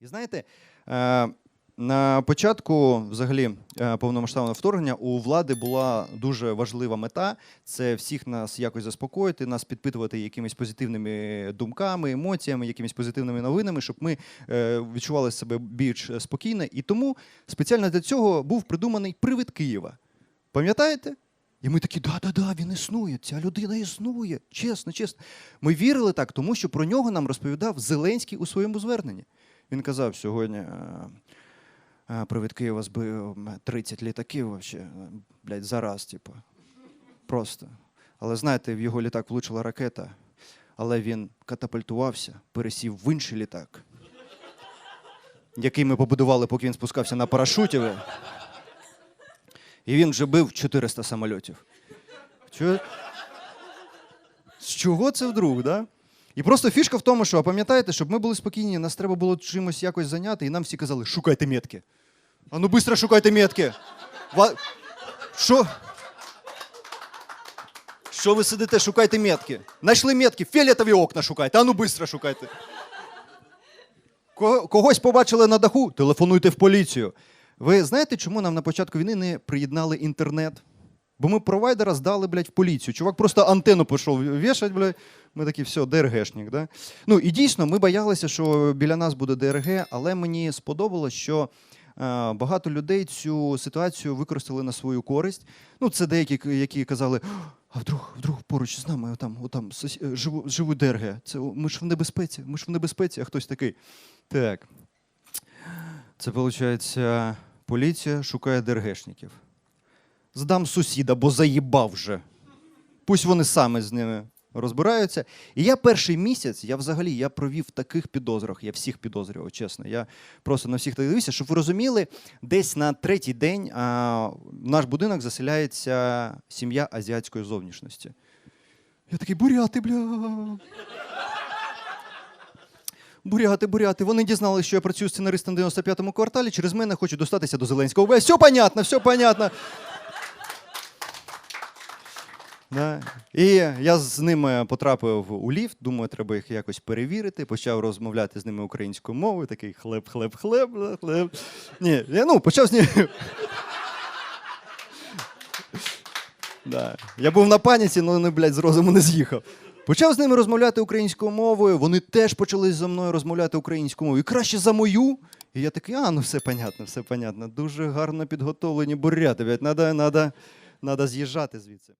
І знаєте, е, на початку взагалі е, повномасштабного вторгнення у влади була дуже важлива мета це всіх нас якось заспокоїти, нас підпитувати якимись позитивними думками, емоціями, якимись позитивними новинами, щоб ми е, відчували себе більш спокійно. І тому спеціально для цього був придуманий привид Києва. Пам'ятаєте? І ми такі, да-да-да, він існує, ця людина існує. Чесно, чесно. Ми вірили так, тому що про нього нам розповідав Зеленський у своєму зверненні. Він казав сьогодні. е, е, Києва збив 30 літаків вообще, е, блядь, зараз, типу. Просто. Але знаєте, в його літак влучила ракета, але він катапультувався, пересів в інший літак, який ми побудували, поки він спускався на парашуті. І він вже бив 400 самольотів. Чо? З чого це вдруг, да? І просто фішка в тому, що а пам'ятаєте, щоб ми були спокійні, нас треба було чимось якось зайняти, і нам всі казали, шукайте метки. А ну швидко шукайте метки. Ва... Що? Що ви сидите, шукайте метки? Знайшли метки, фіолетові окна шукайте, а ну швидко шукайте. Когось побачили на даху, телефонуйте в поліцію. Ви знаєте, чому нам на початку війни не приєднали інтернет? Бо ми провайдера здали, блядь, в поліцію. Чувак просто антенну пішов вішать, блядь. Ми такі, все, ДРГшник. Да? Ну і дійсно, ми боялися, що біля нас буде ДРГ, але мені сподобалось, що е, багато людей цю ситуацію використали на свою користь. Ну, це деякі, які казали, а вдруг, вдруг поруч з нами отам, отам е, живу, живуть ДРГ. Це ми ж в небезпеці, ми ж в небезпеці, а хтось такий. Так. Це виходить, поліція шукає ДРГшників. Здам сусіда, бо заїбав вже. Пусть вони саме з ними розбираються. І я перший місяць, я взагалі я провів в таких підозрах, я всіх підозрював, чесно. Я просто на всіх так дивився, щоб ви розуміли, десь на третій день а, в наш будинок заселяється сім'я азіатської зовнішності. Я такий, буряти, бля. Буряти, буряти. Вони дізналися, що я працюю сценаристом в 95-му кварталі, через мене хочуть достатися до Зеленського. Все понятно, все понятно. Да. І я з ними потрапив у ліфт, думаю, треба їх якось перевірити. Почав розмовляти з ними українською мовою, такий хлеб, хлеб, хлеб, хлеб. Ні, я ну, почав з ними. Да. Я був на паніці, але вони, блядь, з розуму не з'їхав. Почав з ними розмовляти українською мовою, вони теж почали зі мною розмовляти українською мовою. І краще за мою. І я такий, а, ну все понятно, все понятно. Дуже гарно підготовлені буряти. Надо, надо, надо з'їжджати звідси.